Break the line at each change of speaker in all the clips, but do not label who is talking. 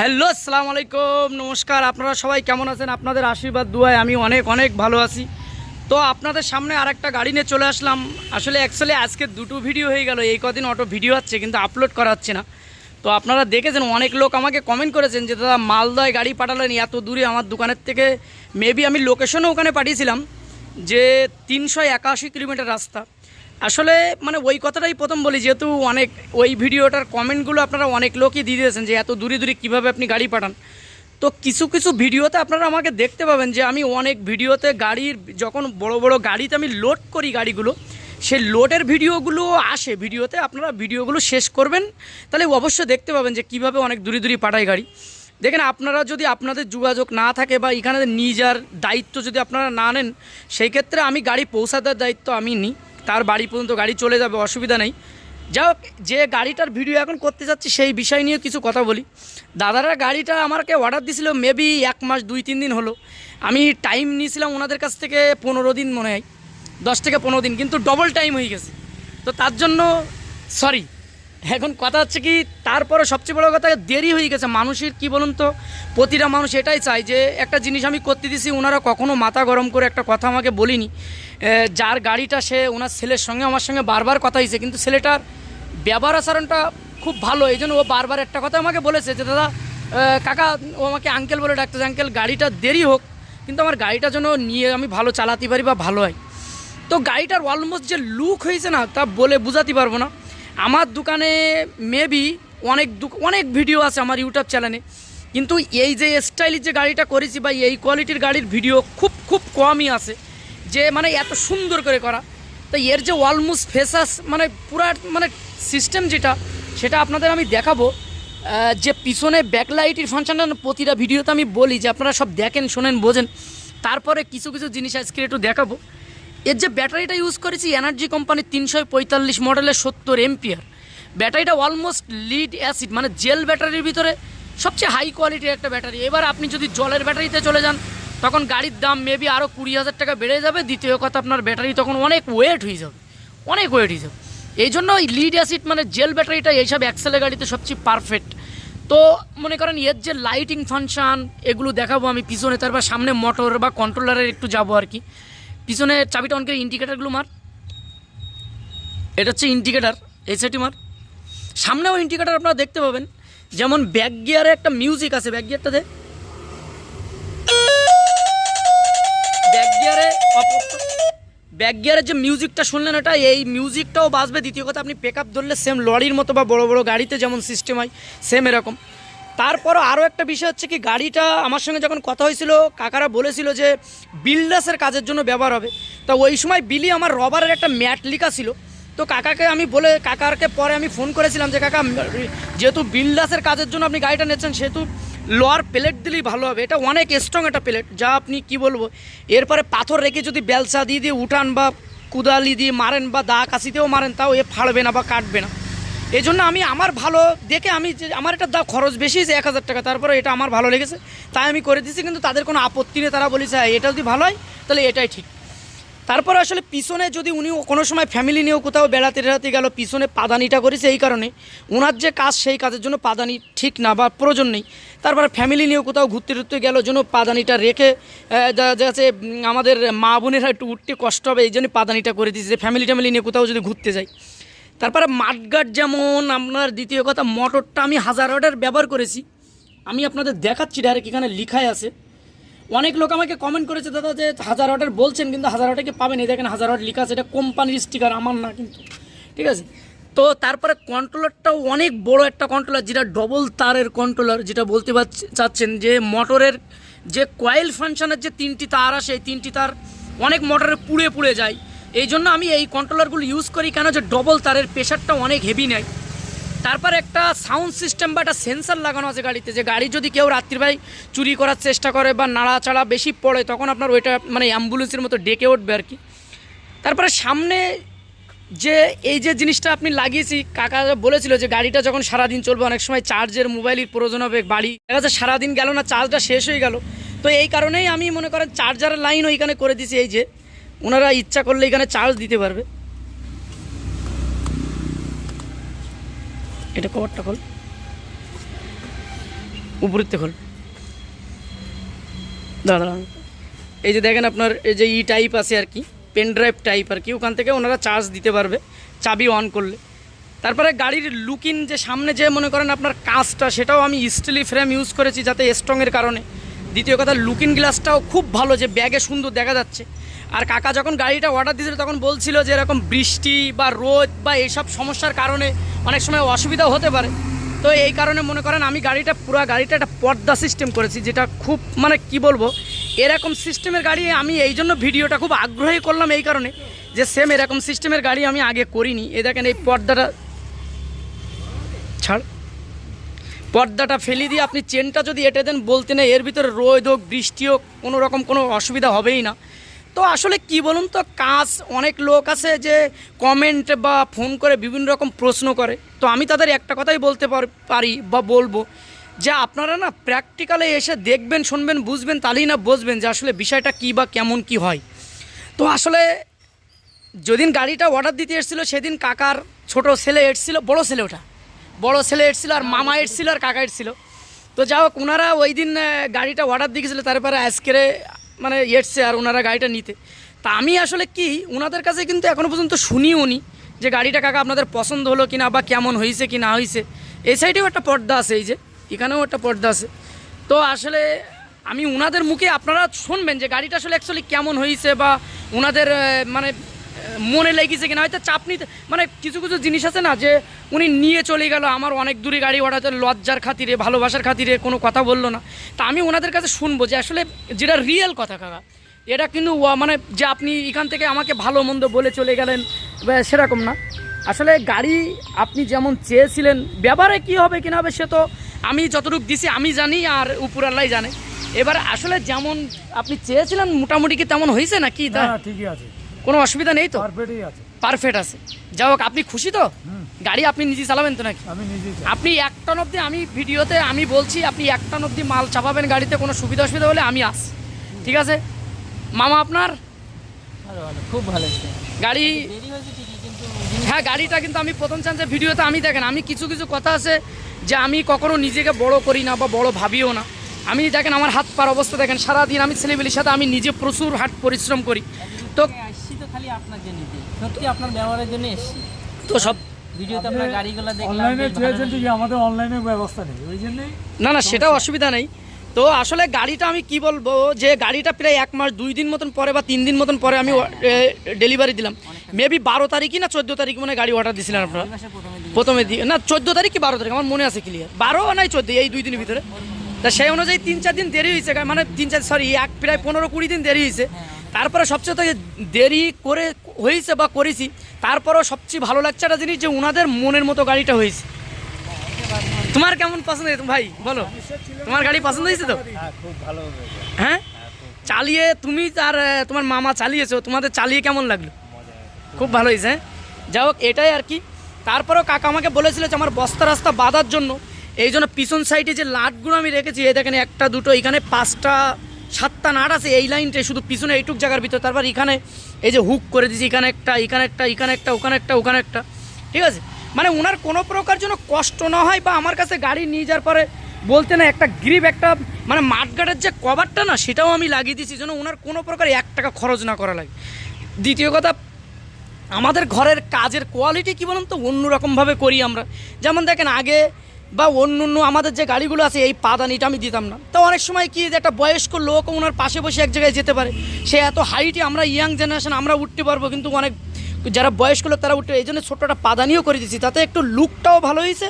Hello, আসসালামু আলাইকুম। নমস্কার, আপনারা সবাই কেমন আছেন? আপনাদের আশীর্বাদ, দুয়ায়, আমি অনেক অনেক ভালো আছি। তো আপনাদের সামনে আর একটা গাড়ি নিয়ে চলে আসলাম। আসলে অ্যাকচুয়ালি আজকে দুটো ভিডিও হয়ে গেল। এই কদিন অটো ভিডিও হচ্ছে, কিন্তু আপলোড করা হচ্ছে না। তো আপনারা দেখেছেন, অনেক লোক আমাকে কমেন্ট করেছেন যে, দাদা, মালদয় গাড়ি পাঠালেন, এত দূরে আমার দোকানের থেকে। মেবি আমি লোকেশনও ওখানে পাঠিয়েছিলাম, যে তিনশো একাশি কিলোমিটার রাস্তা। আসলে মানে ওই কথাটাই প্রথম বলি, যেহেতু অনেক ওই ভিডিওটার কমেন্টগুলো আপনারা অনেক লোকই দিয়ে দিয়েছেন যে এত দূরে দূরে কীভাবে আপনি গাড়ি পাঠান। তো কিছু কিছু ভিডিওতে আপনারা আমাকে দেখতে পাবেন যে আমি অনেক ভিডিওতে গাড়ির যখন বড় বড় গাড়িতে আমি লোড করি গাড়িগুলো, সেই লোডের ভিডিওগুলো আসে ভিডিওতে, আপনারা ভিডিওগুলো শেষ করবেন, তাহলে অবশ্যই দেখতে পাবেন যে কীভাবে অনেক দূরে দূরে পাঠায় গাড়ি। দেখেন আপনারা যদি আপনাদের যোগাযোগ না থাকে বা এখানে নিজার দায়িত্ব যদি আপনারা না নেন, সেই ক্ষেত্রে আমি গাড়ি পৌঁছাতে দায়িত্ব আমি নিই। তার বাড়ি পর্যন্ত গাড়ি চলে যাবে, অসুবিধা নেই। যাই হোক, যে গাড়িটার ভিডিও এখন করতে যাচ্ছি সেই বিষয় নিয়ে কিছু কথা বলি। দাদারা গাড়িটা আমাকে অর্ডার দিয়েছিলো মেবি এক মাস, দুই, তিন দিন হলো। আমি টাইম নিয়েছিলাম ওনাদের কাছ থেকে পনেরো দিন মনে হয়, দশ থেকে পনেরো দিন, কিন্তু ডবল টাইম হয়ে গেছে। তো তার জন্য সরি এখন কথা হচ্ছে কি তারপরে সবচেয়ে বড় কথা, দেরি হয়ে গেছে। মানুষের কি বলুন তো, প্রতিটা মানুষ এটাই চায় যে, একটা জিনিস আমি করতে দিছি ওনারা কখনো মাথা গরম করে একটা কথা আমাকে বলিনি। যার গাড়িটা সে ওনার ছেলের সঙ্গে, আমার সঙ্গে বারবার কথা হয়েছে, কিন্তু ছেলেটার ব্যবহার আচরণটা খুব ভালো, এই জন্য ও বারবার একটা কথা আমাকে বলেছে যে, দাদা কাকা, ও আমাকে আঙ্কেল বলে ডাকতেছে আঙ্কেল গাড়িটা দেরি হোক, কিন্তু আমার গাড়িটা যেন নিয়ে আমি ভালো চালাতে পারি বা ভালো হয়। তো গাড়িটার অলমোস্ট যে লুক হয়েছে না, তা বলে বোঝাতে পারব না। আমার দোকানে মেবি অনেক অনেক ভিডিও আছে আমার ইউটিউব চ্যানেলে কিন্তু এই যে স্টাইলের যে গাড়িটা করেছি বা এই কোয়ালিটির গাড়ির ভিডিও খুব খুব কমই আছে। যে মানে এত সুন্দর করে করা। তো এর যে অলমোস্ট ফেসাস মানে পুরা মানে সিস্টেম যেটা, সেটা আপনাদের আমি দেখাবো। যে পিছনে ব্যাকলাইটের ফাংশনটা প্রতিটা ভিডিওতে আমি বলি, যে আপনারা সব দেখেন, শোনেন, বোঝেন। তারপরে কিছু কিছু জিনিস আজকে একটু দেখাবো। এর যে ব্যাটারিটা ইউজ করেছি এনার্জি কোম্পানির তিনশো পঁয়তাল্লিশ মডেলের সত্তর এমপিয়ার ব্যাটারিটা অলমোস্ট লিড অ্যাসিড মানে জেল ব্যাটারির ভিতরে সবচেয়ে হাই কোয়ালিটির একটা ব্যাটারি। এবার আপনি যদি জলের ব্যাটারিতে চলে যান, তখন গাড়ির দাম মেবি আরও কুড়ি হাজার টাকা বেড়ে যাবে। দ্বিতীয় কথা, আপনার ব্যাটারি তখন অনেক ওয়েট হয়ে যাবে। অনেক ওয়েট হয়ে যাবে। এই জন্য ওই লিড অ্যাসিড মানে জেল ব্যাটারিটা এইসব অ্যাক্সেলের গাড়িতে সবচেয়ে পারফেক্ট তো মনে করেন, এর যে লাইটিং ফাংশান এগুলো দেখাবো আমি পিছনে, তারপর সামনে মোটর বা কন্ট্রোলারের একটু যাব আর কি। পিছনে চাবিটা অন করে ইন্ডিকেটারগুলো মার। এটা হচ্ছে ইন্ডিকেটার এই সাইডটি মার। সামনেও ইন্ডিকেটার আপনারা দেখতে পাবেন, যেমন ব্যাক গিয়ারে একটা মিউজিক আছে ব্যাক গিয়ারটাতে ব্যাক গিয়ারে ব্যাক গিয়ারের যে মিউজিকটা শুনলেন এটা এই মিউজিকটাও বাজবে। দ্বিতীয় কথা, আপনি পিক ধরলে সেম লরির মতো বা বড় বড় গাড়িতে যেমন সিস্টেম হয় সেম এরকম। তারপরও আরও একটা বিষয় হচ্ছে কি, গাড়িটা আমার সঙ্গে যখন কথা হয়েছিল, কাকারা বলেছিল যে বিল্ডাসের কাজের জন্য ব্যবহার হবে। তা ওই সময় বিলি আমার রবারের একটা ম্যাট লিখা ছিল। তো কাকাকে আমি বলে কাকারকে পরে আমি ফোন করেছিলাম যে, কাকা, যেহেতু বিল্ডাসের কাজের জন্য আপনি গাড়িটা নিচ্ছেন, সেহেতু লোয়ার প্লেট দিলেই ভালো হবে। এটা অনেক স্ট্রং একটা প্লেট, যা আপনি কি বলব? এরপরে পাথর রেখে যদি বেলসা দিয়ে দিয়ে উঠান বা কুদালি দিয়ে মারেন বা দা কাশিতেও মারেন, তাও এ ফাড়বে না বা কাটবে না। এই জন্য আমি আমার ভালো দেখে আমি আমার এটা দা খরচ বেশি যে এক হাজার টাকা তারপরে এটা আমার ভালো লেগেছে তাই আমি করে দিয়েছি কিন্তু তাদের কোনো আপত্তি নেই তারা বলেছে "হ্যাঁ, এটা যদি ভালো হয় তাহলে এটাই ঠিক। তারপরে আসলে পিছনে যদি উনি কোনো সময় ফ্যামিলি নিয়েও কোথাও বেড়াতে টেড়াতে গেল পিছনে পাদানিটা করেছে এই কারণে ওনার যে কাজ সেই কাজের জন্য পাদানি ঠিক না বা প্রয়োজন নেই। তারপরে ফ্যামিলি নিয়েও কোথাও ঘুরতে টুরতে গেল জন্য পাদানিটা রেখে যাচ্ছে আমাদের মা বোনেরা একটু উঠতে কষ্ট হবে এই জন্য পাদানিটা করে দিয়েছে ফ্যামিলি ট্যামিলি নিয়ে কোথাও যদি ঘুরতে যাই তারপরে মাঠগাট যেমন আপনার দ্বিতীয় কথা, মোটরটা আমি হাজার অর্ডার ব্যবহার করেছি। আমি আপনাদের দেখাচ্ছি ডাইরেক্ট এখানে লিখাই আছে। অনেক লোক আমাকে কমেন্ট করেছে, দাদা, যে হাজার অর্ডার বলছেন, কিন্তু হাজার অর্ডারকে পাবেন? এই দেখেন হাজার অর্ডার লেখা আছে, এটা কোম্পানির স্টিকার আমার না কিন্তু। ঠিক আছে? তো তারপরে কন্ট্রোলারটাও অনেক বড় একটা কন্ট্রোলার যেটা ডবল তারের কন্ট্রোলার যেটা বলতে চাচ্ছেন যে মোটরের যে কয়েল ফাংশনের যে তিনটি তার আসে এই তিনটি তার অনেক মোটরে পুড়ে পুড়ে যায়। এই জন্য আমি এই কন্ট্রোলারগুলো ইউজ করি কেন যে ডবল তারের প্রেশারটা অনেক হেভি নেয়। তারপর একটা সাউন্ড সিস্টেম বা একটা সেন্সার লাগানো আছে গাড়িতে যে গাড়ি যদি কেউ রাত্রিবেলায় চুরি করার চেষ্টা করে বা নাড়াচাড়া বেশি পড়ে, তখন আপনার ওইটা মানে অ্যাম্বুলেন্সের মতো ডেকে উঠবে আর কি। তারপরে সামনে যে এই যে জিনিসটা আপনি লাগিয়েছি, কাকা বলেছিল যে গাড়িটা যখন সারাদিন চলবে, অনেক সময় চার্জের মোবাইলের প্রয়োজন হবে, বাড়ি দেখা যাচ্ছে সারাদিন গেল না চার্জটা শেষ হয়ে গেল। তো এই কারণেই আমি মনে করেন চার্জারের লাইন ওইখানে করে দিছি এই যে। ওনারা ইচ্ছা করলে এখানে চার্জ দিতে পারবে। এটা কভারটা খোল। উপরের খোল। দাঁড়া। এই যে দেখেন আপনার, এই যে ই টাইপ আছে আর কি পেন ড্রাইভ টাইপ আর কি, ওখান থেকে ওনারা চার্জ দিতে পারবে চাবি অন করলে। তারপরে গাড়ির লুকিং যে সামনে যে মনে করেন আপনার কাঁচটা সেটাও আমি স্টিলি ফ্রেম ইউজ করেছি যাতে স্ট্রংয়ের কারণে। দ্বিতীয় কথা লুকিং গ্লাসটাও খুব ভালো, যে ব্যাগে সুন্দর দেখা যাচ্ছে। আর কাকা যখন গাড়িটা অর্ডার দিয়েছিল তখন বলছিল যে এরকম বৃষ্টি বা রোদ বা এইসব সমস্যার কারণে অনেক সময় অসুবিধা হতে পারে। তো এই কারণে মনে করেন আমি গাড়িটা, পুরো গাড়িটা একটা পর্দা সিস্টেম করেছি যেটা খুব মানে কি বলব, এরকম সিস্টেমের গাড়ি আমি এই জন্য ভিডিওটা খুব আগ্রহী করলাম এই কারণে যে সেম এরকম সিস্টেমের গাড়ি আমি আগে করিনি। এ দেখেন এই পর্দাটা ছাড়। পর্দাটা ফেলি দিয়ে আপনি চেনটা যদি এঁটে দেন বলতে নেই, এর ভিতরে রোদ হোক, বৃষ্টি হোক, কোনো রকম কোনো অসুবিধা হবেই না। তো আসলে কি বলুন তো, কাজ অনেক লোক আছে যে কমেন্ট বা ফোন করে বিভিন্ন রকম প্রশ্ন করে। তো আমি তাদের একটা কথাই বলতে পার- বা বলব যে আপনারা না প্র্যাকটিক্যালে এসে দেখবেন, শুনবেন, বুঝবেন, তাহলেই না বুঝবেন যে আসলে বিষয়টা কী বা কেমন কি হয়। তো আসলে যেদিন গাড়িটা অর্ডার দিতে এসেছিল, সেদিন কাকার ছোট ছেলে এসেছিল, বড় ছেলে ওটা। বড় ছেলে এসেছিল আর মামা এসেছিল আর কাকা এসেছিল। তো যা হোক ওনারা ওই দিন গাড়িটা অর্ডার দিয়েছিলো তারপরে আজকেরে মানে এসছে আর ওনারা গাড়িটা নিতে। তা আমি আসলে কি ওনাদের কাছে কিন্তু এখনও পর্যন্ত শুনিও নি যে গাড়িটা কাকা আপনাদের পছন্দ হলো কি না বা কেমন হয়েছে কি না হয়েছে। এই সাইডেও একটা পর্দা আছে, এই যে, এখানেও একটা পর্দা আছে। তো আসলে আমি ওনাদের মুখে আপনারা শুনবেন যে গাড়িটা আসলে অ্যাকচুয়ালি কেমন হয়েছে বা ওনাদের মানে মনে লেগেছে কিনা, হয়তো চাপ নিতে মানে কিছু কিছু জিনিস আছে না যে উনি নিয়ে চলে গেল, আমার অনেক দূরে গাড়ি ওঠাতে লজ্জার খাতিরে, ভালোবাসার খাতিরে কোনো কথা বলল না। তা আমি ওনাদের কাছে শুনব যে আসলে যেটা রিয়েল কথা কাকা, এটা কিন্তু মানে যে আপনি এখান থেকে আমাকে ভালো মন্দ বলে চলে গেলেন সেরকম না। আসলে গাড়ি আপনি যেমন চেয়েছিলেন ব্যবহারে কি হবে, কি না হবে সে তো আমি যতটুকু দিছি আমি জানি আর উপরাল্লাই জানে। এবার আসলে যেমন আপনি চেয়েছিলেন, মোটামুটি কি তেমন হয়েছে না কি তা
হ্যাঁ ঠিকই আছে।
কোনো অসুবিধা নেই তো?
পারফেক্টই আছে।
পারফেক্ট আছে। যাই হোক আপনি খুশি তো? গাড়ি আপনি নিজে চালাবেন তো নাকি?
আমি চাই।
আপনি এক টন অবধি আমি ভিডিওতে আমি বলছি আপনি এক টন অবধি মাল চাপাবেন গাড়িতে কোনো সুবিধা অসুবিধা হলে আমি আস। ঠিক আছে? মামা আপনার?
ভালো ভালো খুব ভালো
গাড়ি হ্যাঁ গাড়িটা কিন্তু আমি প্রথম চান্সে ভিডিওতে আমি দেখেন আমি কিছু কিছু কথা আছে যে আমি কখনো নিজেকে বড় করি না বা বড় ভাবিও না। আমি দেখেন আমার হাত পার অবস্থা দেখেন সারাদিন আমি ছেলেবেলির সাথে আমি নিজে প্রচুর হাট পরিশ্রম করি। তো
তো আসছি তো খালি আপনার জন্যই সত্যি আপনার ব্যবহারের জন্য এসছি।
তো সব
ভিডিওতে আপনার গাড়িগুলো দেখলাম
অনলাইনে চেয়েছেন ঠিকই আমাদের অনলাইনে ব্যবস্থা নেই ওই জন্যই
না না সেটাও অসুবিধা নেই। তো আসলে গাড়িটা আমি কি বলব যে গাড়িটা প্রায় এক মাস দুই দিন মতন পরে বা তিন দিন মতন পরে আমি ডেলিভারি দিলাম। মেবি বারো তারিখই না চোদ্দ তারিখ মানে গাড়ি অর্ডার দিয়েছিলেন আপনারা?
প্রথমে
না চোদ্দ তারিখ কি বারো তারিখ আমার মনে আছে ক্লিয়ার বারো নাই চোদ্দ এই দুই দিনের ভিতরে। তা সেই অনুযায়ী তিন চার দিন দেরি হয়েছে মানে তিন চার সরি এক প্রায় পনেরো কুড়ি দিন দেরি হয়েছে। তারপরে সবচেয়ে থেকে দেরি করে হয়েছে বা করেছি তারপরেও সবচেয়ে ভালো লাগছে একটা জিনিস যে ওনাদের মনের মতো গাড়িটা হয়েছে। তোমার কেমন পছন্দ হয়েছে? ভাই বলো। তোমার গাড়ি পছন্দ হয়েছে তো?
হ্যাঁ খুব ভালো
হ্যাঁ? চালিয়ে তুমি আর তোমার মামা চালিয়েছো তোমাদের চালিয়ে কেমন লাগল? খুব ভালো হয়েছে হ্যাঁ? যাই হোক এটাই আর কি। তারপরেও কাকা আমাকে বলেছিল যে আমার বস্তা রাস্তা বাঁধার জন্য এই জন্য পিছন সাইডে যে লাটগুলো আমি রেখেছি এই দেখেন একটা দুটো এখানে পাঁচটা সাতটা নাট আছে এই লাইনটাই, শুধু পিছনে এইটুক জায়গার ভিতর। তারপর এখানে এই যে হুক করে দিয়েছি, এখানে একটা এখানে একটা এখানে একটা, ওখানে একটা ওখানে একটা। ঠিক আছে? মানে ওনার কোনো প্রকার যেন কষ্ট না হয় বা আমার কাছে গাড়ি নিয়ে যাওয়ার পরে বলতে না একটা গ্রিপ, একটা মানে মাঠগাটের যে কভারটা না, সেটাও আমি লাগিয়ে দিয়েছি যেন ওনার কোনো প্রকার এক টাকা খরচ না করা লাগে। দ্বিতীয় কথা, আমাদের ঘরের কাজের কোয়ালিটি কী বলুন তো? অন্যরকমভাবে করি আমরা। যেমন দেখেন, আগে বা অন্য অন্য আমাদের যে গাড়িগুলো আছে, এই পাদানিটা আমি দিতাম না। তো অনেক সময় কি যে একটা বয়স্ক লোক ওনার পাশে বসে এক জায়গায় যেতে পারে। সে এত হাইটে আমরা ইয়াং জেনারেশন, আমরা উঠতে পারব কিন্তু অনেক যারা বয়স্ক লোক তারা উঠতে এই জন্য ছোট্ট একটা পাদানিও করে দিয়েছি, তাতে একটু লুকটাও ভালো হয়েছে।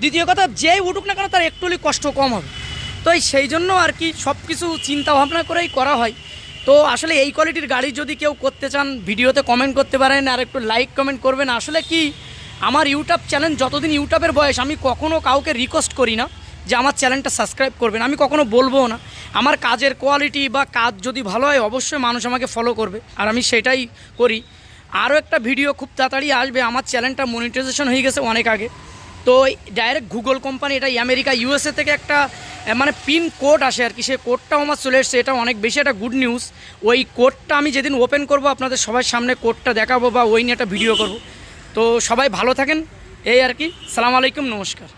দ্বিতীয় কথা, যেই উঠুক না কেন তার একটু কষ্ট কম হবে। তো এই সেই জন্য আর কি সব কিছু চিন্তা ভাবনা করেই করা হয়। তো আসলে এই কোয়ালিটির গাড়ি যদি কেউ করতে চান, ভিডিওতে কমেন্ট করতে পারেন, আর একটু লাইক কমেন্ট করবেন। আসলে কি আমার ইউটিউব চ্যানেল যতদিন ইউটিউবের বয়স, আমি কখনও কাউকে রিকোয়েস্ট করি না যে আমার চ্যানেলটা সাবস্ক্রাইব করবেন। আমি কখনো বলব না। আমার কাজের কোয়ালিটি বা কাজ যদি ভালো হয়, অবশ্যই মানুষ আমাকে ফলো করবে। আর আমি সেটাই করি। আরও একটা ভিডিও খুব তাড়াতাড়ি আসবে। আমার চ্যানেলটা মনিটাইজেশন হয়ে গেছে অনেক আগে। তো ডাইরেক্ট গুগল কোম্পানি এটা আমেরিকা ইউএসএ থেকে একটা মানে পিন কোড আসে আর কি। সেই কোডটাও আমার চলে এসছে। এটা অনেক বেশি একটা গুড নিউজ ওই কোডটা আমি যেদিন ওপেন করব, আপনাদের সবার সামনে কোডটা দেখাবো বা ওই নিয়ে একটা ভিডিও করব। তো সবাই ভালো থাকেন এই আর কি। সালাম আলাইকুম নমস্কার।